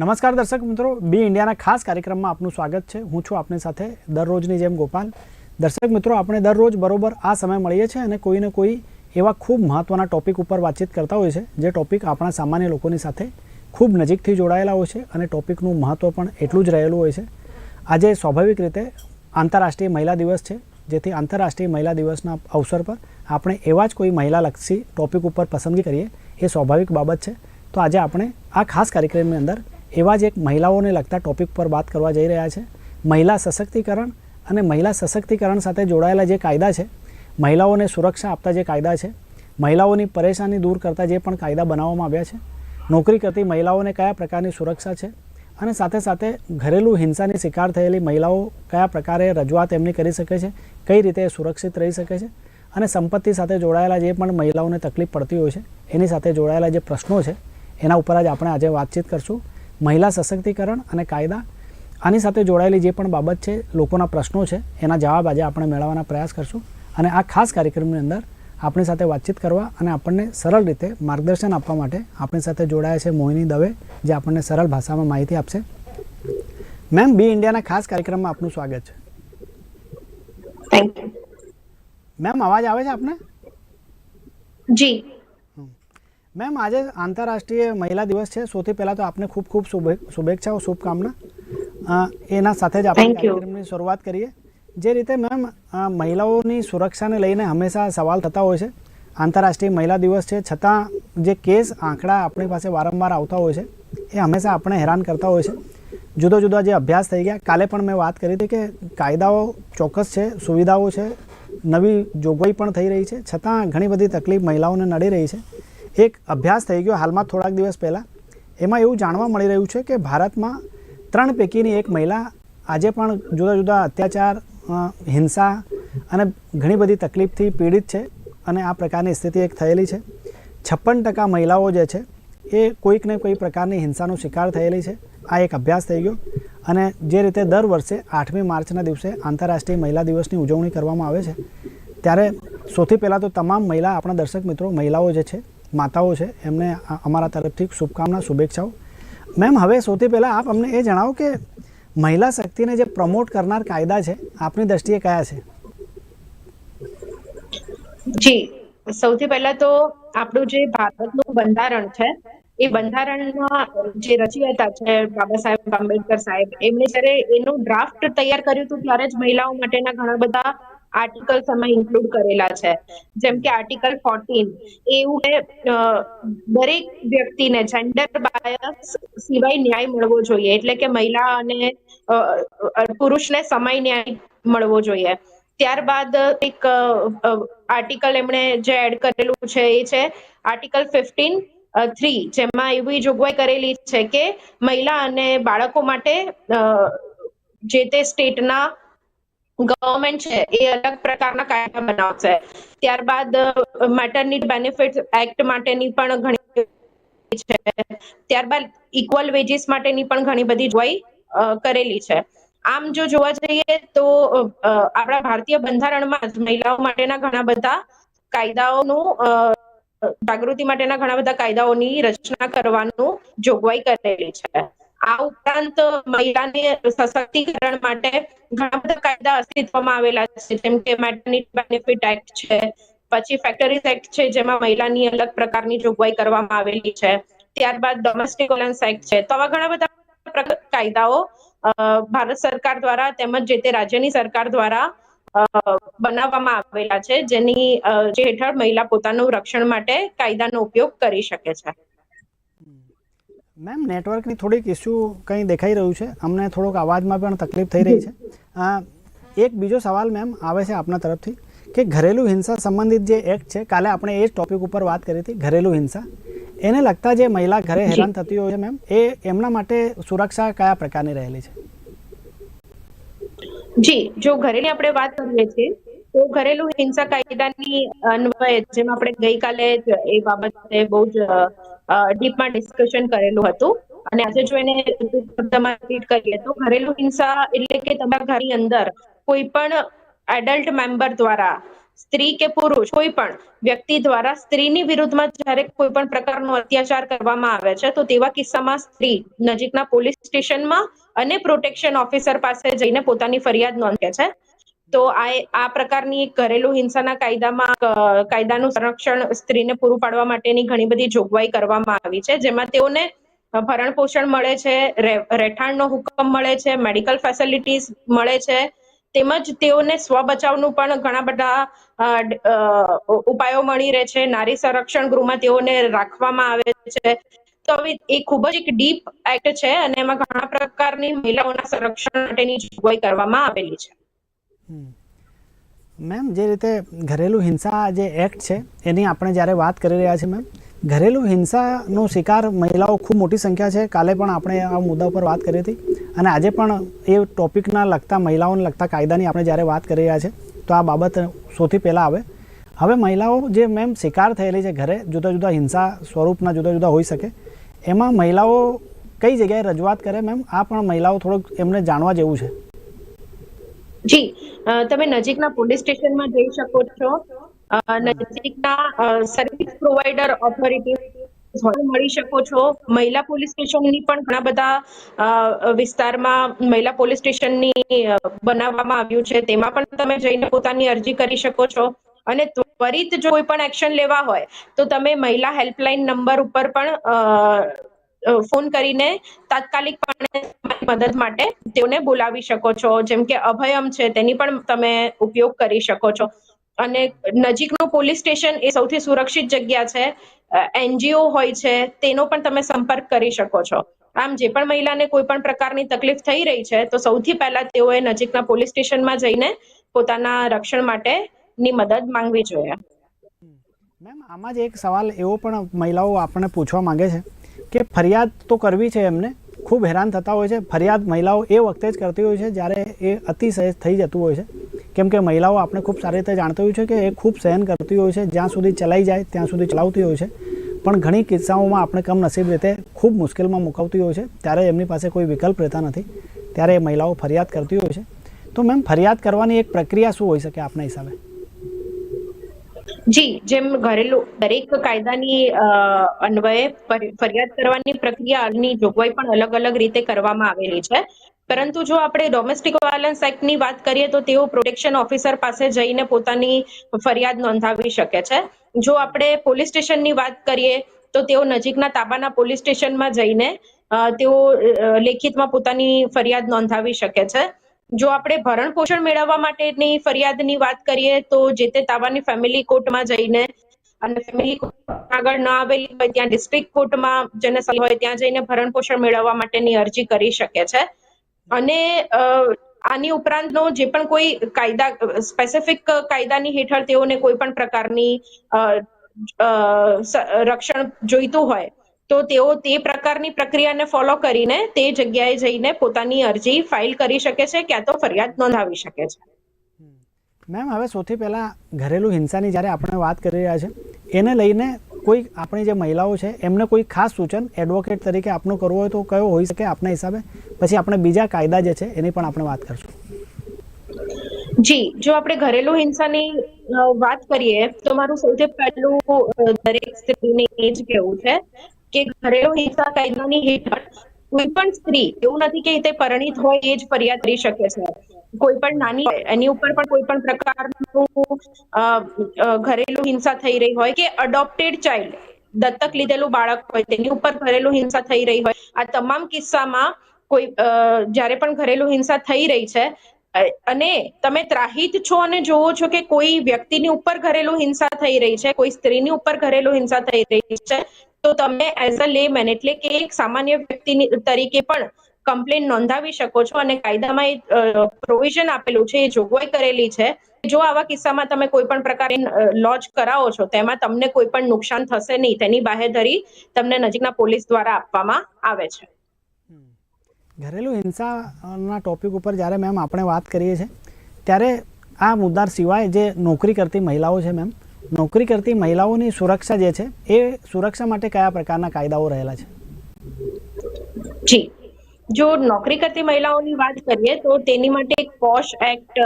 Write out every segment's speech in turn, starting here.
નમસ્કાર દર્શક મિત્રો, બી ઇન્ડિયાના ખાસ કાર્યક્રમમાં આપનું સ્વાગત છે. હું છું આપની સાથે દરરોજની જેમ ગોપાલ. દર્શક મિત્રો, આપણે દરરોજ બરોબર આ સમય મળીએ છીએ અને કોઈને કોઈ એવા ખૂબ મહત્ત્વના ટોપિક ઉપર વાતચીત કરતા હોય છે, જે ટોપિક આપણા સામાન્ય લોકોની સાથે ખૂબ નજીકથી જોડાયેલા હોય છે અને ટોપિકનું મહત્ત્વ પણ એટલું જ રહેલું હોય છે. આજે સ્વાભાવિક રીતે આંતરરાષ્ટ્રીય મહિલા દિવસ છે, જેથી આંતરરાષ્ટ્રીય મહિલા દિવસના અવસર પર આપણે એવા જ કોઈ મહિલાલક્ષી ટોપિક ઉપર પસંદગી કરીએ, એ સ્વાભાવિક બાબત છે. તો આજે આપણે આ ખાસ કાર્યક્રમની અંદર એવા જ એક મહિલાઓને લગતા ટોપિક પર વાત કરવા જઈ રહ્યા છે. મહિલા સશક્તિકરણ અને મહિલા સશક્તિકરણ સાથે જોડાયેલા જે કાયદા છે, મહિલાઓને સુરક્ષા આપતા જે કાયદા છે, મહિલાઓની પરેશાની દૂર કરતા જે પણ કાયદા બનાવવામાં આવ્યા છે, નોકરી કરતી મહિલાઓને કયા પ્રકારની સુરક્ષા છે અને સાથે સાથે ઘરેલું હિંસાની શિકાર થયેલી મહિલાઓ કયા પ્રકારે રજૂઆત એમની કરી શકે છે, કઈ રીતે સુરક્ષિત રહી શકે છે અને સંપત્તિ સાથે જોડાયેલા જે પણ મહિલાઓને તકલીફ પડતી હોય છે, એની સાથે જોડાયેલા જે પ્રશ્નો છે, એના ઉપર જ આપણે આજે વાતચીત કરશું. મહિલા સશક્તિકરણ અને કાયદા આની સાથે જોડાયેલી જે પણ બાબત છે લોકોના પ્રશ્નો છે એના જવાબ આજે આપણે મેળવવાના પ્રયાસ કરશું. અને આ ખાસ કાર્યક્રમની અંદર આપણી સાથે વાતચીત કરવા અને આપણને સરળ રીતે માર્ગદર્શન આપવા માટે આપણી સાથે જોડાયા છે મોહિની દવે જે આપણને સરળ ભાષામાં માહિતી આપશે. મેમ બી ઇન્ડિયાના ખાસ કાર્યક્રમમાં આપનું સ્વાગત છે. મેમ અવાજ આવે છે આપને? જી. મેમ આજે આંતરરાષ્ટ્રીય મહિલા દિવસ છે. સૌથી પહેલાં તો આપને ખૂબ ખૂબ શુભે શુભેચ્છાઓ શુભકામના. એના સાથે જ આપણે કાર્યક્રમની શરૂઆત કરીએ. જે રીતે મેમ મહિલાઓની સુરક્ષાને લઈને હંમેશા સવાલ થતા હોય છે. આંતરરાષ્ટ્રીય મહિલા દિવસ છે. છતાં જે કેસ આંકડા આપણી પાસે વારંવાર આવતા હોય છે એ હંમેશા આપણે હેરાન કરતા હોય છે. જુદા જુદા જે અભ્યાસ થઈ ગયા કાલે પણ મેં વાત કરી હતી કે કાયદાઓ ચોક્કસ છે સુવિધાઓ છે. નવી જોગવાઈ પણ થઈ રહી છે. છતાં ઘણી બધી તકલીફ મહિલાઓને નડી રહી છે. એક અભ્યાસ થઈ ગયો હાલમાં થોડાક દિવસ પહેલાં. એમાં એવું જાણવા મળી રહ્યું છે કે ભારતમાં ત્રણ પૈકીની એક મહિલા આજે પણ જુદા જુદા અત્યાચાર હિંસા અને ઘણી બધી તકલીફથી પીડિત છે અને આ પ્રકારની સ્થિતિ એક થયેલી છે. છપ્પન ટકા મહિલાઓ જે છે એ કોઈક ને કોઈ પ્રકારની હિંસાનો શિકાર થયેલી છે. આ એક અભ્યાસ થઈ ગયો અને જે રીતે દર વર્ષે આઠમી માર્ચના દિવસે આંતરરાષ્ટ્રીય મહિલા દિવસની ઉજવણી કરવામાં આવે છે. ત્યારે સૌથી પહેલાં તો તમામ મહિલા, આપણા દર્શક મિત્રો, મહિલાઓ જે છે માતાઓ છે, એમને અમારા તરફથી શુભકામના, શુભેચ્છાઓ. મેમ, હવે સૌથી પહેલાં આપ અમને એ જણાવો કે મહિલા શક્તિને જે પ્રમોટ કરનાર કાયદા છે, આપની દ્રષ્ટિએ કયા છે? જી, સૌથી પહેલા તો આપણું જે ભારતનું બંધારણ છે, એ બંધારણમાં જે રચયિતા છે, બાબા સાહેબ આંબેડકર સાહેબ, એમણે જ્યારે એનું ડ્રાફ્ટ તૈયાર કર્યું હતું, ત્યારે જ મહિલાઓ માટેના ઘણા બધા આર્ટિકલ્સ અમે ઇન્ક્લુડ કરેલા છે. જેમ કે આર્ટિકલ ફોર્ટીન એવું કે દરેક વ્યક્તિને જેન્ડર બાયસ સિવાય ન્યાય મળવો જોઈએ. એટલે કે મહિલા અને પુરુષને સમય ન્યાય મળવો જોઈએ. ત્યારબાદ એક આર્ટિકલ એમણે જે એડ કરેલું છે એ છે આર્ટિકલ ફિફ્ટીન થ્રી જેમાં એવી જોગવાઈ કરેલી છે કે મહિલા અને બાળકો માટે જે તે સ્ટેટના ગવર્મેન્ટ છે, એ અલગ પ્રકારના કાયદા બનાવશે. ત્યારબાદ મેટર્નિટી બેનિફિટ એક્ટ માટેની પણ ઘણી છે. ત્યારબાદ ઇક્વલ વેજીસ માટેની પણ ઘણી બધી જોગવાઈ કરેલી છે. આમ જો જોવા જઈએ તો આપણા ભારતીય બંધારણમાં મહિલાઓ માટેના ઘણા બધા કાયદાઓનું જાગૃતિ માટેના ઘણા બધા કાયદાઓની રચના કરવાનું જોગવાઈ કરેલી છે. આ ઉપરાંત મહિલાને સશક્તિકરણ માટે ઘણા બધા કાયદા અસ્તિત્વમાં આવેલા છે. જેમ કે મેટર્નિટી બેનિફિટ એક્ટ છે, પછી ફેક્ટરીઝ એક્ટ છે, જેમાં મહિલાની અલગ પ્રકારની જોગવાઈ કરવામાં આવેલી છે. ત્યારબાદ ડોમેસ્ટિક વોલન્સ એક્ટ છે. તો આવા ઘણા બધા કાયદાઓ ભારત સરકાર દ્વારા તેમજ જે તે રાજ્યની સરકાર દ્વારા બનાવવામાં આવેલા છે. જેની જે હેઠળ મહિલા પોતાનું રક્ષણ માટે કાયદાનો ઉપયોગ કરી શકે છે. મેમ નેટવર્કની થોડીક ઇસ્યુ કંઈ દેખાઈ રહ્યું છે. અમને થોડોક અવાજમાં પણ તકલીફ થઈ રહી છે. એક બીજો સવાલ મેમ આવે છે આપના તરફથી કે ઘરેલું હિંસા સંબંધિત જે એક્ટ છે કાલે આપણે એ જ ટોપિક ઉપર વાત કરી હતી ઘરેલું હિંસા. એને લગતા જે મહિલા ઘરે હેરાન થતી હોય છે મેમ એ એમના માટે સુરક્ષા કયા પ્રકારની રહેલી છે? જી જો ઘરેની આપણે વાત કરીએ છીએ તો ઘરેલું હિંસા કાયદાની અન્વયે જેમ આપણે ગઈકાલે જ એ બાબતે બહુ જ ડીપમાં ડિસ્કશન કરેલું હતું. અને આજે જો એને શબ્દમાં કરીએ તો ઘરેલું હિંસા એટલે કે તમારા ઘરની અંદર કોઈ પણ એડલ્ટ મેમ્બર દ્વારા, સ્ત્રી કે પુરુષ, કોઈ પણ વ્યક્તિ દ્વારા સ્ત્રીની વિરુદ્ધમાં જ્યારે કોઈ પણ પ્રકારનો અત્યાચાર કરવામાં આવે છે, તો તેવા કિસ્સામાં સ્ત્રી નજીકના પોલીસ સ્ટેશનમાં અને પ્રોટેક્શન ઓફિસર પાસે જઈને પોતાની ફરિયાદ નોંધે છે. તો આ આ પ્રકારની ઘરેલુ હિંસાના કાયદામાં કાયદાનું સંરક્ષણ સ્ત્રીને પૂરું પાડવા માટેની ઘણી બધી જોગવાઈ કરવામાં આવી છે, જેમાં તેઓને ભરણ પોષણ મળે છે રહેઠાણનો હુકમ મળે છે, મેડિકલ ફેસિલિટીઝ મળે છે, તેમજ તેઓને સ્વ બચાવનું પણ ઘણા બધા ઉપાયો મળી રહે છે, નારી સંરક્ષણ ગૃહમાં તેઓને રાખવામાં આવે છે. તો એ ખૂબ જ એક ડીપ એક્ટ છે અને એમાં ઘણા પ્રકારની મહિલાઓના સંરક્ષણ માટેની જોગવાઈ કરવામાં આવેલી છે. મેમ, જે રીતે ઘરેલું હિંસા જે એક્ટ છે, એની આપણે જ્યારે વાત કરી રહ્યા છીએ મેમ, ઘરેલું હિંસાનો શિકાર મહિલાઓ ખૂબ મોટી સંખ્યા છે. કાલે પણ આપણે આ મુદ્દા ઉપર વાત કરી હતી. અને આજે પણ એ ટોપિકના લગતા, મહિલાઓને લગતા કાયદાની આપણે જ્યારે વાત કરી રહ્યા છે તો આ બાબત સૌથી પહેલાં આવે. હવે મહિલાઓ જે મેમ શિકાર થયેલી છે ઘરે, જુદા જુદા હિંસા સ્વરૂપના જુદા જુદા હોઈ શકે. એમાં મહિલાઓ કઈ જગ્યાએ રજૂઆત કરે મેમ? આ પણ મહિલાઓ થોડુંક એમને જાણવા જેવું છે. જી તમે નજીકના પોલીસ સ્ટેશનમાં જઈ શકો છો. નજીકના સર્વિસ પ્રોવાઇડર ઓથોરિટી મળી શકો છો. મહિલા પોલીસ સ્ટેશનની પણ ઘણા બધા વિસ્તારમાં મહિલા પોલીસ સ્ટેશનની બનાવવામાં આવ્યું છે. તેમાં પણ તમે જઈને પોતાની અરજી કરી શકો છો. અને ત્વરિત જો કોઈ પણ એક્શન લેવા હોય, તો તમે મહિલા હેલ્પલાઇન નંબર ઉપર પણ ફોન કરીને તાત્કાલિકપણે મદદ માટે તેઓને બોલાવી શકો છો. જેમ કે અભયમ છે, તેની પણ તમે ઉપયોગ કરી શકો છો. અને નજીકનું પોલીસ સ્ટેશન એ સૌથી સુરક્ષિત જગ્યા છે. એનજીઓ હોય છે, તેનો પણ તમે સંપર્ક કરી શકો છો. આમ જે પણ મહિલાને કોઈ પણ પ્રકારની તકલીફ થઈ રહી છે, તો સૌથી પહેલા તેઓએ નજીકના પોલીસ સ્ટેશનમાં જઈને પોતાના રક્ષણ માટેની મદદ માંગવી જોઈએ. મેમ, આમાં જ એક સવાલ એવો પણ મહિલાઓ આપણને પૂછવા માંગે છે. કે ફરિયાદ તો કરવી છે એમને. ખૂબ હેરાન થતા હોય છે. ફરિયાદ મહિલાઓ એ વખતે જ કરતી હોય છે જ્યારે એ અતિશય થઈ જતું હોય છે. કેમ કે મહિલાઓ આપણે ખૂબ સારી રીતે જાણતી હોય છે કે એ ખૂબ સહન કરતી હોય છે. જ્યાં સુધી ચલાઈ જાય ત્યાં સુધી ચલાવતી હોય છે. પણ ઘણી કિસ્સાઓમાં આપણે કમનસીબ રીતે ખૂબ મુશ્કેલમાં મુકાવતી હોય છે. ત્યારે એમની પાસે કોઈ વિકલ્પ રહેતા નથી. ત્યારે એ મહિલાઓ ફરિયાદ કરતી હોય છે. તો મેમ, ફરિયાદ કરવાની એક પ્રક્રિયા શું હોઈ શકે આપના હિસાબે? જી, જેમ ઘરેલું દરેક કાયદાની અન્વયે ફરિયાદ કરવાની પ્રક્રિયાની જોગવાઈ પણ અલગ અલગ રીતે કરવામાં આવેલી છે. પરંતુ જો આપણે ડોમેસ્ટિક વાયલન્સ એક્ટની વાત કરીએ તો તેઓ પ્રોટેક્શન ઓફિસર પાસે જઈને પોતાની ફરિયાદ નોંધાવી શકે છે. જો આપણે પોલીસ સ્ટેશનની વાત કરીએ તો તેઓ નજીકના તાબાના પોલીસ સ્ટેશનમાં જઈને તેઓ લેખિતમાં પોતાની ફરિયાદ નોંધાવી શકે છે. જો આપણે ભરણ પોષણ મેળવવા માટેની ફરિયાદની વાત કરીએ તો જે તે તાવાની ફેમિલી કોર્ટમાં જઈને અને ફેમિલી કોર્ટ આગળ ન આવેલી હોય ત્યાં ડિસ્ટ્રિક્ટ કોર્ટમાં જેને સલાહ હોય ત્યાં જઈને ભરણ પોષણ મેળવવા માટેની અરજી કરી શકે છે. અને આની ઉપરાંતનો જે પણ કોઈ કાયદા સ્પેસિફિક કાયદાની હેઠળ તેઓને કોઈ પણ પ્રકારની રક્ષણ જોઈતું હોય તો તેઓ તે પ્રકારની પ્રક્રિયાને ફોલો કરીને તે જગ્યાએ જઈને પોતાની અરજી ફાઇલ કરી શકે છે ક્યાં તો ફરિયાદ નોંધાવી શકે છે. મેમ હવે સૌથી પહેલાં ઘરેલું હિંસાની જ્યારે આપણે વાત કરી રહ્યા છે એને લઈને કોઈ આપણી જે મહિલાઓ છે એમને કોઈ ખાસ સૂચન એડવોકેટ તરીકે આપનું કરવું હોય તો કયો હોઈ શકે આપના હિસાબે? પછી આપણે બીજા કાયદા જે છે એની પણ આપણે વાત કરશું. જી જો આપણે ઘરેલુ હિંસાની વાત કરીએ તો મારું સૌથી પહેલું દરેક સ્ત્રીને એ જ કહેવું છે કે ઘરેલુ હિંસા કાયદાની હેઠળ કોઈ પણ સ્ત્રી, એવું નથી કે તે પરણિત હોય એ જ ફરિયાદ કરી શકે છે. કોઈ પણ નાની એની ઉપર પણ કોઈ પણ પ્રકારનું ઘરેલુ હિંસા થઈ રહી હોય કે અડોપ્ટેડ ચાઇલ્ડ દત્તક લીધેલું બાળક હોય, તેની ઉપર ઘરેલુ હિંસા થઈ રહી હોય. આ તમામ કિસ્સામાં કોઈ જ્યારે પણ ઘરેલુ હિંસા થઈ રહી છે અને તમે ત્રાહિત છો અને જોવો છો કે કોઈ વ્યક્તિની ઉપર ઘરેલુ હિંસા થઈ રહી છે, કોઈ સ્ત્રીની ઉપર ઘરેલુ હિંસા થઈ રહી છે તો તમે એઝ અ લેમેન એટલે કે એક સામાન્ય વ્યક્તિની તરીકે પણ કમ્પ્લેન નોંધાવી શકો છો અને કાયદામાં એ પ્રોવિઝન આપેલું છે, એ જોગવાઈ કરેલી છે. જો આવા કિસ્સામાં તમે કોઈ પણ પ્રકારે લોજ કરાવો છો, તેમાં તમને કોઈ પણ નુકસાન થશે નહીં. તેની બાહેધરી તમને નજીકના પોલીસ દ્વારા આપવામાં આવે છે. ઘરેલું હિંસાના ટોપિક ઉપર જ્યારે મેમ આપણે વાત કરીએ છીએ, ત્યારે આ મુદ્દા સિવાય જે નોકરી કરતી મહિલાઓ છે મેમ નોકરી કરતી મહિલાઓની સુરક્ષા જે છે, એ સુરક્ષા માટે કયા પ્રકારના કાયદાઓ રહેલા છે? જી. જો નોકરી કરતી મહિલાઓની વાત કરીએ, તો તેની માટે એક પોશ એક્ટ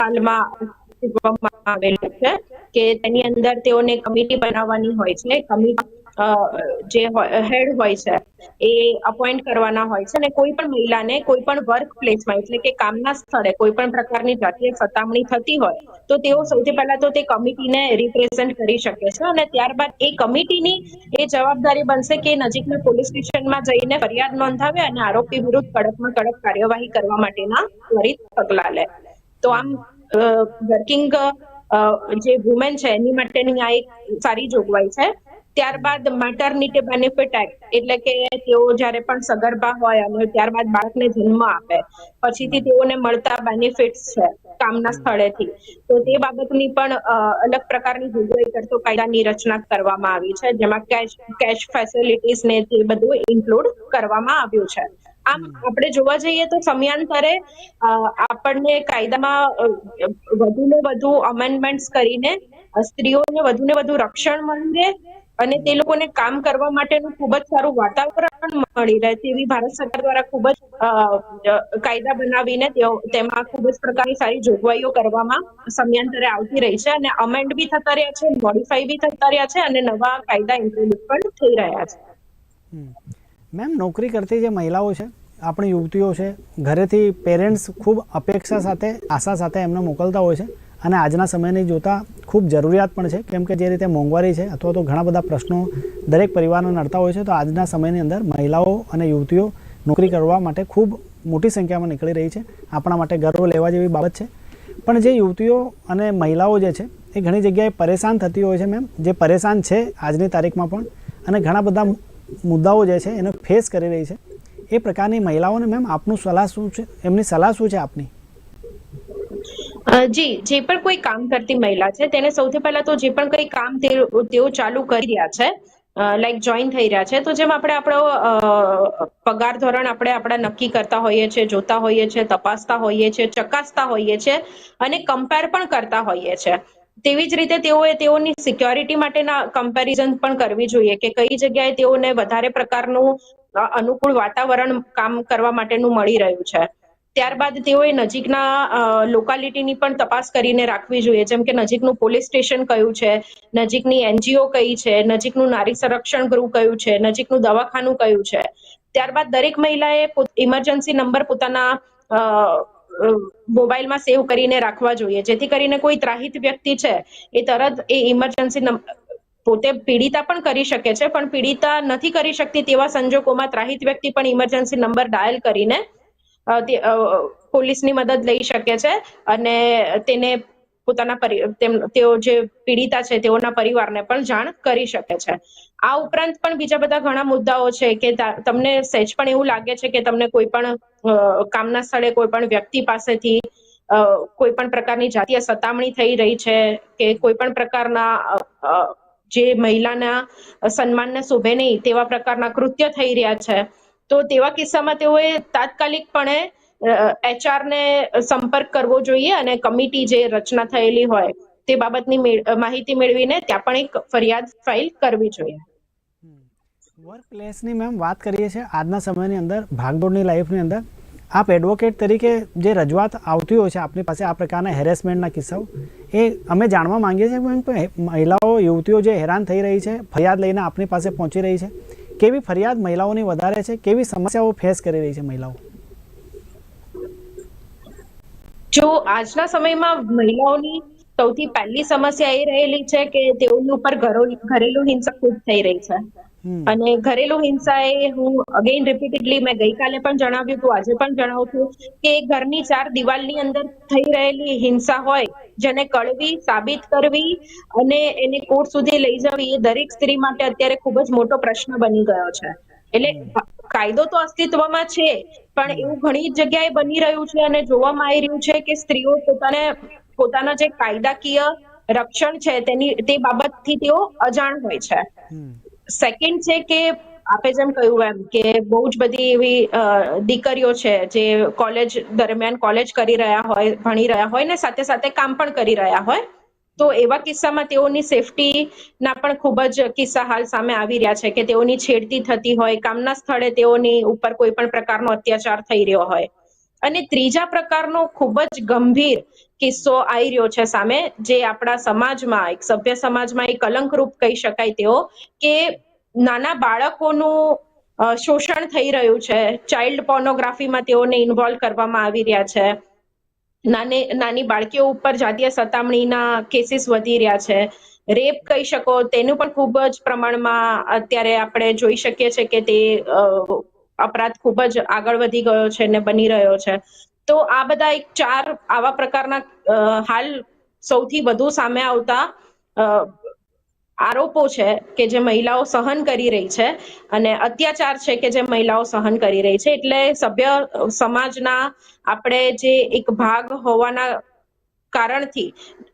હાલમાં અસ્તિત્વમાં આવેલું છે કે તેની અંદર તેઓને કમિટી બનાવવાની હોય છે. કમિટી જે હેડ હોય છે, એ અપોઇન્ટ કરવાના હોય છે અને કોઈ પણ મહિલાને કોઈ પણ વર્ક પ્લેસમાં એટલે કે કામના સ્થળે કોઈ પણ પ્રકારની જાતીય સતામણી થતી હોય, તો તેઓ સૌથી પહેલા તો તે કમિટીને રિપ્રેઝેન્ટ કરી શકે છે અને ત્યારબાદ એ કમિટીની એ જવાબદારી બનશે કે નજીકના પોલીસ સ્ટેશનમાં જઈને ફરિયાદ નોંધાવે અને આરોપી વિરુદ્ધ કડકમાં કડક કાર્યવાહી કરવા માટેના ત્વરિત પગલાં લે. તો આમ વર્કિંગ જે વુમેન છે, એની માટેની આ એક સારી જોગવાઈ છે. ત્યારબાદ મેટર્નિટી બેનિફિટ એક્ટ એટલે કે તેઓ જ્યારે પણ સગર્ભા હોય અને ત્યારબાદ બાળકને જન્મ આપે પછીથી તેઓને મળતા બેનિફિટ્સ છે કામના સ્થળેથી. તો તે બાબતની પણ અલગ પ્રકારની જોગવાઈ કરતો કાયદાની રચના કરવામાં આવી છે જેમાં કેશ કેશ ફેસિલિટીઝ ને તે બધું ઇન્ક્લુડ કરવામાં આવ્યું છે. આમ આપણે જોવા જઈએ તો સમયાંતરે આપણને કાયદામાં વધુ ને વધુ અમેન્ડમેન્ટ્સ કરીને સ્ત્રીઓને વધુ ને વધુ રક્ષણ મળી રહે અને તે લોકોને કામ કરવા માટેનું ખૂબ જ સારું વાતાવરણ મળી રહે તેવી ભારત સરકાર દ્વારા ખૂબ જ કાયદા બનાવીને તેમાં ખૂબ જ પ્રકારની સારી જોગવાઈઓ કરવામાં સમયાંતરે આવતી રહી છે અને અમેન્ડ બી થતા રહ્યા છે મોડિફાઈ બી થતા રહ્યા છે અને નવા કાયદા ઇન્ટ્રોડ્યુસ પણ થઈ રહ્યા છે. મેમ નોકરી કરતી જે મહિલાઓ છે, આપણી યુવતીઓ છે, ઘરેથી પેરેન્ટ્સ ખૂબ અપેક્ષા સાથે, આશા સાથે એમને મોકલતા હોય છે. અને આજના સમયની જોતા ખૂબ જરૂરિયાત પણ છે. કેમ કે જે રીતે મોંઘવારી છે અથવા તો ઘણા બધા પ્રશ્નો દરેક પરિવારને નડતા હોય છે, તો આજના સમયની અંદર મહિલાઓ અને યુવતીઓ નોકરી કરવા માટે ખૂબ મોટી સંખ્યામાં નીકળી રહી છે. આપણા માટે ગર્વ લેવા જેવી બાબત છે. પણ જે યુવતીઓ અને મહિલાઓ જે છે, એ ઘણી જગ્યાએ પરેશાન થતી હોય છે મેમ. જે પરેશાન છે આજની તારીખમાં પણ અને ઘણા બધા મુદ્દાઓ જે છે એને ફેસ કરી રહી છે. એ પ્રકારની મહિલાઓને મેમ આપનું સલાહ શું છે? એમની સલાહ શું છે આપની? જી, જે પણ કોઈ કામ કરતી મહિલા છે, તેને સૌથી પહેલા તો જે પણ કંઈ કામ તેઓ ચાલુ કરી રહ્યા છે લાઈક જોઈન થઈ રહ્યા છે, તો જેમ આપણે આપણો પગાર ધોરણ આપણે આપણા નક્કી કરતા હોઈએ છીએ, જોતા હોઈએ છીએ, તપાસતા હોઈએ છીએ, ચકાસતા હોઈએ છીએ અને કમ્પેર પણ કરતા હોઈએ છીએ. તેવી જ રીતે તેઓએ તેઓની સિક્યોરિટી માટેના કમ્પેરિઝન પણ કરવી જોઈએ કે કઈ જગ્યાએ તેઓને વધારે પ્રકારનું અનુકૂળ વાતાવરણ કામ કરવા માટેનું મળી રહ્યું છે. ત્યારબાદ તેઓએ નજીકના લોકાલિટીની પણ તપાસ કરીને રાખવી જોઈએ. જેમ કે નજીકનું પોલીસ સ્ટેશન કયું છે, નજીકની એનજીઓ કઈ છે, નજીકનું નારી સંરક્ષણ ગૃહ કયું છે, નજીકનું દવાખાનું કયું છે. ત્યારબાદ દરેક મહિલાએ ઇમરજન્સી નંબર પોતાના મોબાઈલમાં સેવ કરીને રાખવા જોઈએ. જેથી કરીને કોઈ ત્રાહિત વ્યક્તિ છે, એ તરત એ ઇમરજન્સી પોતે પીડિતા પણ કરી શકે છે, પણ પીડિતા નથી કરી શકતી તેવા સંજોગોમાં ત્રાહિત વ્યક્તિ પણ ઇમરજન્સી નંબર ડાયલ કરીને પોલીસની મદદ લઈ શકે છે અને તેને પોતાના તેઓ જે પીડિતા છે તેઓના પરિવારને પણ જાણ કરી શકે છે. આ ઉપરાંત પણ બીજા બધા ઘણા મુદ્દાઓ છે કે તમને સહેજ પણ એવું લાગે છે કે તમને કોઈ પણ કામના સ્થળે કોઈ પણ વ્યક્તિ પાસેથી કોઈ પણ પ્રકારની જાતીય સતામણી થઈ રહી છે કે કોઈ પણ પ્રકારના જે મહિલાના સન્માનને શોભે નહીં તેવા પ્રકારના કૃત્ય થઈ રહ્યા છે. તો તેવા કિસ્સામાં તેઓએ તાત્કાલિકપણે એચઆર ને સંપર્ક કરવો જોઈએ અને કમિટી જે રચના થયેલી હોય તે બાબતની માહિતી મેળવીને ત્યાં પણ એક ફરિયાદ ફાઇલ કરવી જોઈએ. વર્ક મેમ વાત કરીએ છીએ આજના સમયની અંદર, ભાગદોડની લાઈફની અંદર. આપ એડવોકેટ તરીકે જે રજૂઆત આવતી હોય છે આપની પાસે આ પ્રકારના હેરેસમેન્ટના કિસ્સાઓ, એ અમે જાણવા માંગીએ છીએ મહિલાઓ, યુવતીઓ જે હેરાન થઈ રહી છે, ફરિયાદ લઈને આપની પાસે પહોંચી રહી છે. કેવી ફરિયાદ મહિલાઓની વધારે છે? કેવી સમસ્યાઓ ફેસ કરી રહી છે મહિલાઓ? જો આજના સમયમાં મહિલાઓની સૌથી પહેલી સમસ્યા એ રહેલી છે કે તેઓની ઉપર ઘરેલું હિંસા ખૂબ થઈ રહી છે. અને ઘરેલું હિંસા એ હું અગેન રિપીટેડલી મેં ગઈકાલે પણ જણાવ્યું હતું આજે પણ જણાવું છું કે ઘરની ચાર દિવાલની અંદર થઈ રહેલી હિંસા હોય જેને કળવી સાબિત કરવી અને એને કોર્ટ સુધી લઈ જવી એ દરેક સ્ત્રી માટે અત્યારે ખૂબ જ મોટો પ્રશ્ન બની ગયો છે. એટલે કાયદો તો અસ્તિત્વમાં છે પણ એવું ઘણી જગ્યાએ બની રહ્યું છે અને જોવામાં આવી રહ્યું છે કે સ્ત્રીઓ પોતાને પોતાના જે કાયદાકીય રક્ષણ છે તેની તે બાબતથી તેઓ અજાણ હોય છે. સેકન્ડ છે કે આપે જેમ કહ્યું એમ કે બહુ જ બધી એવી દીકરીઓ છે જે કોલેજ દરમિયાન કોલેજ કરી રહ્યા હોય, ભણી રહ્યા હોય ને સાથે સાથે કામ પણ કરી રહ્યા હોય. તો એવા કિસ્સામાં તેઓની સેફટીના પણ ખૂબ જ કિસ્સા હાલ સામે આવી રહ્યા છે કે તેઓની છેડતી થતી હોય, કામના સ્થળે તેઓની ઉપર કોઈ પણ પ્રકારનો અત્યાચાર થઈ રહ્યો હોય. અને ત્રીજા પ્રકારનો ખૂબ જ ગંભીર કિસ્સો આવી રહ્યો છે સામે, જે આપણા સમાજમાં, એક સભ્ય સમાજમાં એક કલંકરૂપ કહી શકાય તેઓ, કે નાના બાળકોનું શોષણ થઈ રહ્યું છે. ચાઇલ્ડ પોર્નોગ્રાફીમાં તેઓને ઇન્વોલ્વ કરવામાં આવી રહ્યા છે. નાની નાની બાળકીઓ ઉપર જાતીય સતામણીના કેસીસ વધી રહ્યા છે. રેપ કહી શકો, તેનું પણ ખૂબ જ પ્રમાણમાં અત્યારે આપણે જોઈ શકીએ છીએ કે તે અપરાધ ખૂબ જ આગળ વધી ગયો છે ને બની રહ્યો છે. તો આ બધા એક ચાર આવા પ્રકારના હાલ સૌથી વધુ સામે આવતા આરોપો છે કે જે મહિલાઓ સહન કરી રહી છે અને અત્યાચાર છે કે જે મહિલાઓ સહન કરી રહી છે. એટલે સભ્ય, સમાજના આપણે જે એક ભાગ હોવાના કારણથી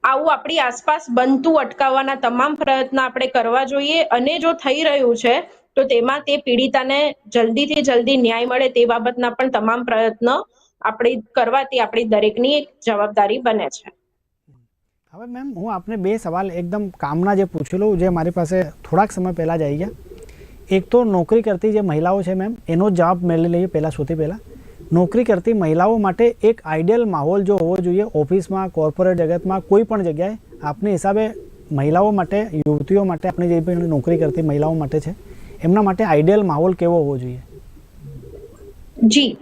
આવું આપણી આસપાસ બનતું અટકાવવાના તમામ પ્રયત્ન આપણે કરવા જોઈએ. અને જો થઈ રહ્યું છે તો તેમાં તે પીડિતાને જલ્દીથી જલ્દી ન્યાય મળે તે બાબતના પણ તમામ પ્રયત્ન આપણે કરવાથી આપણી દરેકની એક જવાબદારી બને છે. હવે મેમ, હું આપને બે સવાલ એકદમ કામના જે પૂછી લઉં, જે મારી પાસે થોડાક સમય પહેલાં જ આવી ગયા. એક તો નોકરી કરતી જે મહિલાઓ છે મેમ, એનો જવાબ મેળવી લઈએ પહેલાં, સૌથી પહેલાં. નોકરી કરતી મહિલાઓ માટે એક આઈડિયલ માહોલ જો હોવો જોઈએ, ઓફિસમાં કોર્પોરેટ જગતમાં, કોઈ પણ જગ્યાએ, આપની હિસાબે મહિલાઓ માટે, યુવતીઓ માટે આપણે જે પણ નોકરી કરતી મહિલાઓ માટે છે એમના માટે આઈડિયલ માહોલ કેવો હોવો જોઈએ? જી.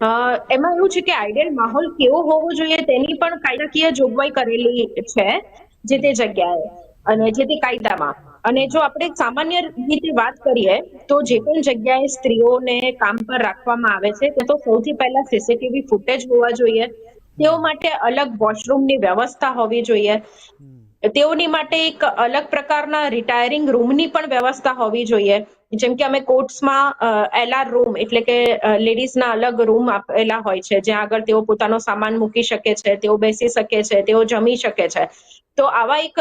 અ, એમાં એવું છે કે આઈડિયલ માહોલ કેવો હોવો જોઈએ તેની પણ કાયદાકીય જોગવાઈ કરેલી છે જે તે જગ્યાએ અને જે તે કાયદામાં. અને જો આપણે સામાન્ય રીતે વાત કરીએ તો જે પણ જગ્યાએ સ્ત્રીઓને કામ પર રાખવામાં આવે છે તે તો સૌથી પહેલા સીસીટીવી ફૂટેજ હોવા જોઈએ. તેઓ માટે અલગ વોશરૂમની વ્યવસ્થા હોવી જોઈએ. તેઓની માટે એક અલગ પ્રકારના રિટાયરિંગ રૂમની પણ વ્યવસ્થા હોવી જોઈએ. જેમ કે અમે કોર્ટ્સમાં એલઆર રૂમ એટલે કે લેડીઝના અલગ રૂમ આપેલા હોય છે, જ્યાં આગળ તેઓ પોતાનો સામાન મૂકી શકે છે, તેઓ બેસી શકે છે, તેઓ જમી શકે છે. તો આવા એક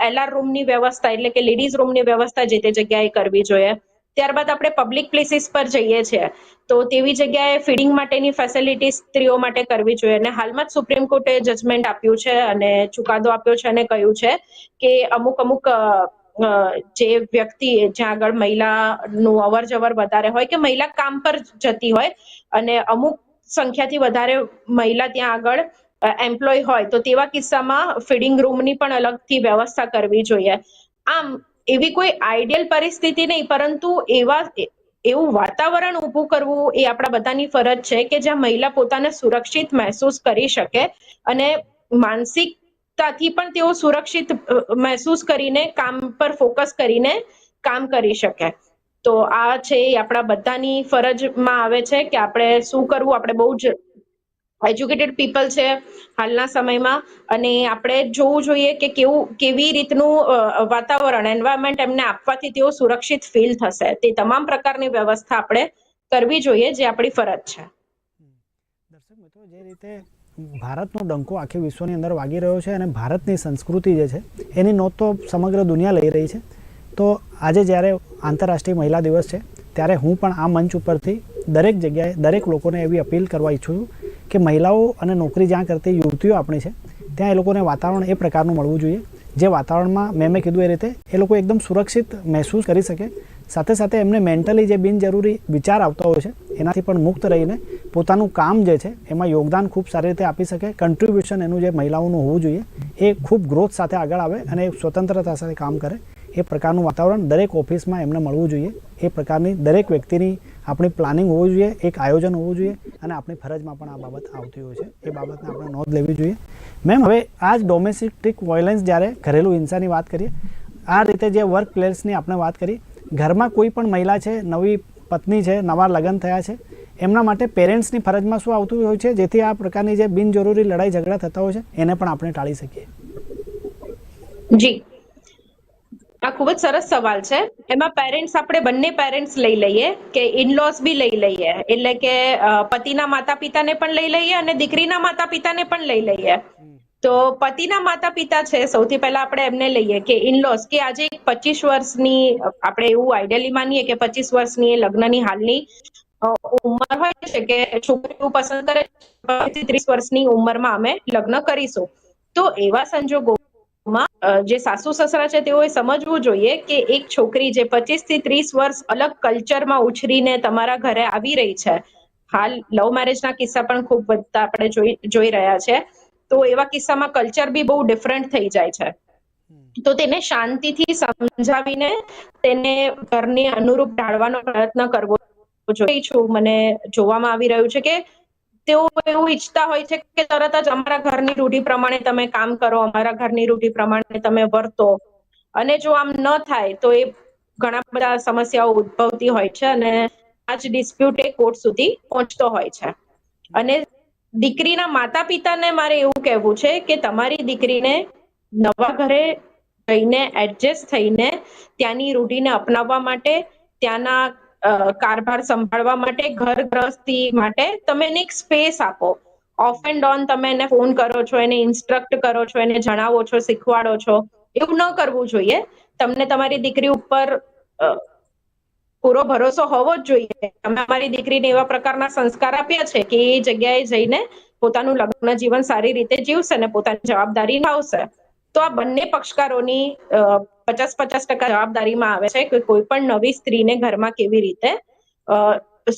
એલઆર રૂમની વ્યવસ્થા એટલે કે લેડીઝ રૂમની વ્યવસ્થા જે તે જગ્યાએ કરવી જોઈએ. ત્યારબાદ આપણે પબ્લિક પ્લેસીસ પર જઈએ છીએ તો તેવી જગ્યાએ ફીડિંગ માટેની ફેસિલિટી સ્ત્રીઓ માટે કરવી જોઈએ. અને હાલમાં જ સુપ્રીમ કોર્ટે જજમેન્ટ આપ્યું છે અને ચુકાદો આપ્યો છે અને કહ્યું છે કે અમુક અમુક જે વ્યક્તિ જ્યાં આગળ મહિલાનું અવર જવર વધારે હોય કે મહિલા કામ પર જતી હોય અને અમુક સંખ્યાથી વધારે મહિલા ત્યાં આગળ એમ્પ્લોય હોય, તો તેવા કિસ્સામાં ફીડિંગ રૂમની પણ અલગથી વ્યવસ્થા કરવી જોઈએ. આમ, એવી કોઈ આઈડિયલ પરિસ્થિતિ નહીં, પરંતુ એવા એવું વાતાવરણ ઊભું કરવું એ આપણા બધાની ફરજ છે કે જ્યાં મહિલા પોતાને સુરક્ષિત મહેસૂસ કરી શકે અને માનસિકતાથી પણ તેઓ સુરક્ષિત મહેસૂસ કરીને કામ પર ફોકસ કરીને કામ કરી શકે. તો આ છે એ આપણા બધાની ફરજમાં આવે છે કે આપણે શું કરવું, આપણે બહુ જ એજ્યુકેટેડ પીપલ છે હાલના સમયમાં અને આપણે જોવું જોઈએ કે કેવું, કેવી રીતનું વાતાવરણ એન્વાયરમેન્ટ એમને આપવાથી તેઓ સુરક્ષિત ફીલ થશે. તે તમામ પ્રકારની વ્યવસ્થા આપણે કરવી જોઈએ જે આપણી ફરજ છે. દર્શક મિત્રો, જે રીતે ભારતનો ડંકો આખી વિશ્વની અંદર વાગી રહ્યો છે અને ભારતની સંસ્કૃતિ જે છે, એની નોંધ તો સમગ્ર દુનિયા લઈ રહી છે. તો આજે જ્યારે આંતરરાષ્ટ્રીય મહિલા દિવસ છે, ત્યારે હું પણ આ મંચ ઉપરથી દરેક જગ્યાએ દરેક લોકોને એવી અપીલ કરવા ઈચ્છું છું કે મહિલાઓ અને નોકરી જ્યાં કરતી યુવતીઓ આપણી છે, ત્યાં એ લોકોને વાતાવરણ એ પ્રકારનું મળવું જોઈએ. જે વાતાવરણમાં મેં મેં કીધું એ રીતે, એ લોકો એકદમ સુરક્ષિત મહેસૂસ કરી શકે સાથે સાથે એમને મેન્ટલી જે બિનજરૂરી વિચાર આવતા હોય છે, એનાથી પણ મુક્ત રહીને પોતાનું કામ જે છે, એમાં યોગદાન ખૂબ સારી રીતે આપી શકે. કન્ટ્રીબ્યુશન એનું જે મહિલાઓનું હોવું જોઈએ, એ ખૂબ ગ્રોથ સાથે આગળ આવે અને સ્વતંત્રતા સાથે કામ કરે. એ પ્રકારનું વાતાવરણ દરેક ઓફિસમાં એમને મળવું જોઈએ. એ પ્રકારની દરેક વ્યક્તિની આપણી પ્લાનિંગ હોવું જોઈએ, એક આયોજન હોવું જોઈએ અને આપણી ફરજમાં પણ આ બાબત આવતી હોય છે. એ બાબતને આપણે નોંધ લેવી જોઈએ. મેમ હવે આ જ ડોમેસ્ટિક વાયોલન્સ જ્યારે ઘરેલું હિંસાની વાત કરીએ, આ રીતે જે વર્ક પ્લેસની આપણે વાત કરી ઘરમાં કોઈ પણ મહિલા છે, નવી પત્ની છે, નવા લગ્ન થયા છે, એમના માટે પેરેન્ટ્સની ફરજમાં શું આવતું હોય છે, જેથી આ પ્રકારની જે બિનજરૂરી લડાઈ ઝઘડા થતા હોય છે, એને પણ આપણે ટાળી શકીએ? જી. આ ખૂબ જ સરસ સવાલ છે. એમાં પેરેન્ટ્સ, આપણે બંને પેરેન્ટ્સ લઈ લઈએ કે ઇનલોસ બી લઈ લઈએ, એટલે કે પતિના માતા પિતાને પણ લઈ લઈએ અને દીકરીના માતા પિતાને પણ લઈ લઈએ. તો પતિના માતા પિતા છે, સૌથી પહેલા આપણે એમને લઈએ કે ઇનલોસ કે આજે પચીસ વર્ષની, આપણે એવું આઈડિયલી માનીએ કે પચીસ વર્ષની એ લગ્નની હાલની ઉંમર હોય છે કે છોકરીઓ પસંદ કરે ત્રીસ વર્ષની ઉંમરમાં અમે લગ્ન કરીશું. તો એવા સંજોગોમાં જે સાસુ સસરા છે તેઓએ સમજવું જોઈએ કે એક છોકરી જે પચીસથી ત્રીસ વર્ષ અલગ કલ્ચરમાં ઉછરીને તમારા ઘરે આવી રહી છે. હાલ લવ મેરેજના કિસ્સા પણ ખૂબ વધતા આપણે જોઈ જોઈ રહ્યા છે. તો એવા કિસ્સામાં કલ્ચર બી બહુ ડિફરન્ટ થઈ જાય છે. તો તેને શાંતિથી સમજાવીને તેને ઘરને અનુરૂપ ઢાળવાનો પ્રયત્ન કરવો જોઈ છું મને જોવામાં આવી રહ્યું છે કે તેઓ એવું ઈચ્છતા હોય છે કે તરત જ અમારા ઘરની રૂઢિ પ્રમાણે તમે કામ કરો, અમારા ઘરની રૂઢી પ્રમાણે તમે વર્તો. અને જો આમ ન થાય તો એ ઘણા બધા સમસ્યાઓ ઉદ્ભવતી હોય છે અને આ જ ડિસ્પ્યુટ એ કોર્ટ સુધી પહોંચતો હોય છે. અને દીકરીના માતા પિતાને મારે એવું કહેવું છે કે તમારી દીકરીને નવા ઘરે જઈને એડજસ્ટ થઈને ત્યાંની રૂઢિને અપનાવવા માટે, ત્યાંના કારભાર સંભાળવા માટે, ઘર ગ્રસ્તી માટે તમે એને એક સ્પેસ આપો. ઓફ એન્ડ ઓન તમે એને ફોન કરો છો, એને ઇન્સ્ટ્રક્ટ કરો છો, એને જણાવો છો, શીખવાડો છો, એવું ન કરવું જોઈએ. તમને તમારી દીકરી ઉપર પૂરો ભરોસો હોવો જ જોઈએ. અમે અમારી દીકરીને એવા પ્રકારના સંસ્કાર આપ્યા છે કે એ જગ્યાએ જઈને પોતાનું લગ્ન જીવન સારી રીતે જીવશે અને પોતાની જવાબદારી લાવશે તો આ બંને પક્ષકારોની પચાસ પચાસ ટકા જવાબદારીમાં આવે છે કે કોઈ પણ નવી સ્ત્રીને ઘરમાં કેવી રીતે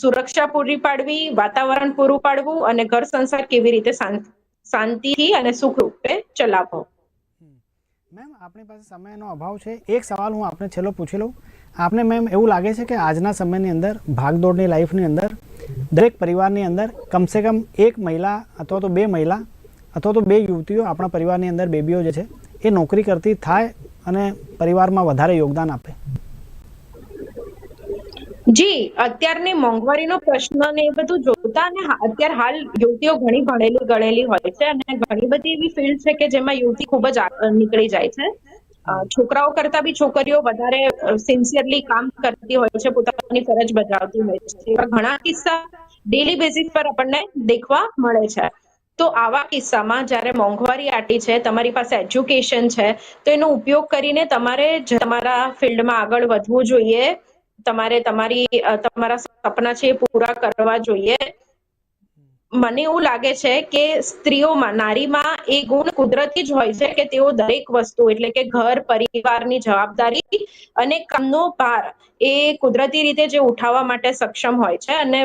સુરક્ષા પૂરી પાડવી, વાતાવરણ પૂરું પાડવું અને ઘર સંસાર કેવી રીતે શાંતિથી અને સુખરૂપે ચલાવવો. મેમ, આપણી પાસે સમયનો અભાવ છે. એક સવાલ હું આપને છેલ્લો પૂછી લઉં. આપને મેમ એવું લાગે છે કે આજના સમયની અંદર, ભાગદોડની લાઈફની અંદર, દરેક પરિવારની અંદર કમસે કમ એક મહિલા અથવા તો બે મહિલા અથવા તો બે યુવતીઓ આપણા પરિવારની અંદર બેબીઓ જે છે, એ નોકરી કરતી થાય અને પરિવારમાં વધારે યોગદાન આપે. જી, અત્યારની મોંઘવારીનો પ્રશ્ન ને એ બધું જોતા અને અત્યારે હાલ યુવતીઓ ઘણી ભણેલી, ગણેલી હોય છે અને ઘણી બધી એવી ફિલ્ડ છે કે જેમાં યુવતી ખૂબ જ નીકળી જાય છે. છોકરાઓ કરતા બી છોકરીઓ વધારે સિન્સિયરલી કામ કરતી હોય છે, પોતાની ફરજ બજાવતી હોય છે. એવા ઘણા કિસ્સા ડેલી બેસિસ પર આપણને દેખવા મળે છે. તો આવા કિસ્સામાં જ્યારે મોંઘવારી આટી છે, તમારી પાસે એજ્યુકેશન છે, તો એનો ઉપયોગ કરીને તમારે તમારા ફિલ્ડમાં આગળ વધવું જોઈએ. તમારે તમારી તમારા સપના છે એ પૂરા કરવા જોઈએ. મને એવું લાગે છે કે સ્ત્રીઓમાં, નારીમાં એ ગુણ કુદરતી જ હોય છે કે તેઓ દરેક વસ્તુ, એટલે કે ઘર, પરિવારની જવાબદારી અને કામનો ભાર એ કુદરતી રીતે જે ઉઠાવવા માટે સક્ષમ હોય છે. અને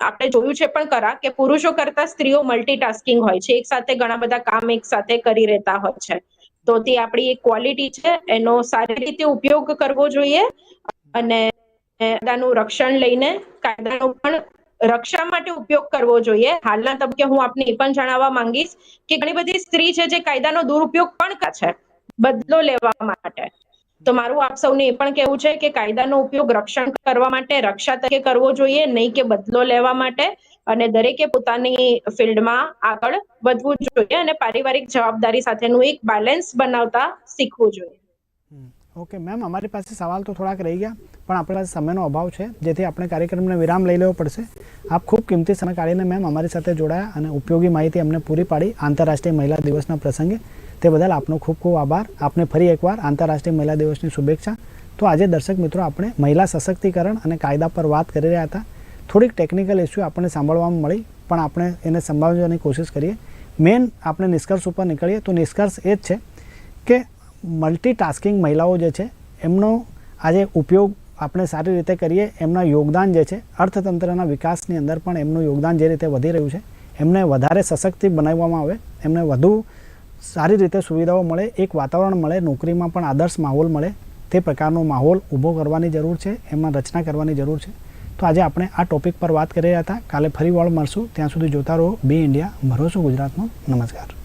આપણે જોયું છે પણ ખરા કે પુરુષો કરતા સ્ત્રીઓ મલ્ટીટાસ્કિંગ હોય છે. એક સાથે ઘણા બધા કામ એક સાથે કરી રહેતા હોય છે. તો તે આપણી એક ક્વોલિટી છે. એનો સારી રીતે ઉપયોગ કરવો જોઈએ. અને કાયદાનું રક્ષણ લઈને કાયદાનો પણ રક્ષા માટે ઉપયોગ કરવો જોઈએ. હાલના તબક્કે હું આપને એ પણ જણાવવા માંગીશ કે ઘણી બધી સ્ત્રી છે જે કાયદાનો દુરુપયોગ પણ કરે છે બદલો લેવા માટે. તો મારું આપ સૌને એ પણ કહેવું છે કે કાયદાનો ઉપયોગ રક્ષણ કરવા માટે, રક્ષા તરીકે કરવો જોઈએ, નહીં કે બદલો લેવા માટે. અને દરેકે પોતાની ફિલ્ડમાં આગળ વધવું જોઈએ અને પારિવારિક જવાબદારી સાથેનું એક બેલેન્સ બનાવતા શીખવું જોઈએ. ઓકે મેમ અમારી પાસે સવાલ તો થોડાક રહી ગયા, પણ આપણી પાસે સમયનો અભાવ છે, જેથી આપણે કાર્યક્રમને વિરામ લઈ લેવો પડશે. આપ ખૂબ કિંમતી સમય કાઢીને મેમ અમારી સાથે જોડાયા અને ઉપયોગી માહિતી અમને પૂરી પાડી આંતરરાષ્ટ્રીય મહિલા દિવસના પ્રસંગે. તે બદલ આપનો ખૂબ ખૂબ આભાર. આપને ફરી એકવાર આંતરરાષ્ટ્રીય મહિલા દિવસની શુભેચ્છા. તો આજે દર્શક મિત્રો, આપણે મહિલા સશક્તિકરણ અને કાયદા પર વાત કરી રહ્યા હતા. થોડીક ટેકનિકલ ઇસ્યુ આપણને સાંભળવામાં મળી, પણ આપણે એને સંભાળવાની કોશિશ કરીએ. મેન આપણે નિષ્કર્ષ ઉપર નીકળીએ, તો નિષ્કર્ષ એ જ છે કે મલ્ટીટાસ્કિંગ મહિલાઓ જે છે, એમનો આજે ઉપયોગ આપણે સારી રીતે કરીએ, એમના યોગદાન જે છે, અર્થતંત્રના વિકાસની અંદર પણ એમનું યોગદાન જે રીતે વધી રહ્યું છે, એમને વધારે સશક્તિ બનાવવામાં આવે, એમને વધુ સારી રીતે સુવિધાઓ મળે, એક વાતાવરણ મળે, નોકરીમાં પણ આદર્શ માહોલ મળે, તે પ્રકારનો માહોલ ઊભો કરવાની જરૂર છે એમાં રચના કરવાની જરૂર છે. તો આજે આપણે આ ટોપિક પર વાત કરી રહ્યા હતા. કાલે ફરી વળ મળશું ત્યાં સુધી જોતા રહો. Be India. ભરોસો ગુજરાતનો. નમસ્કાર.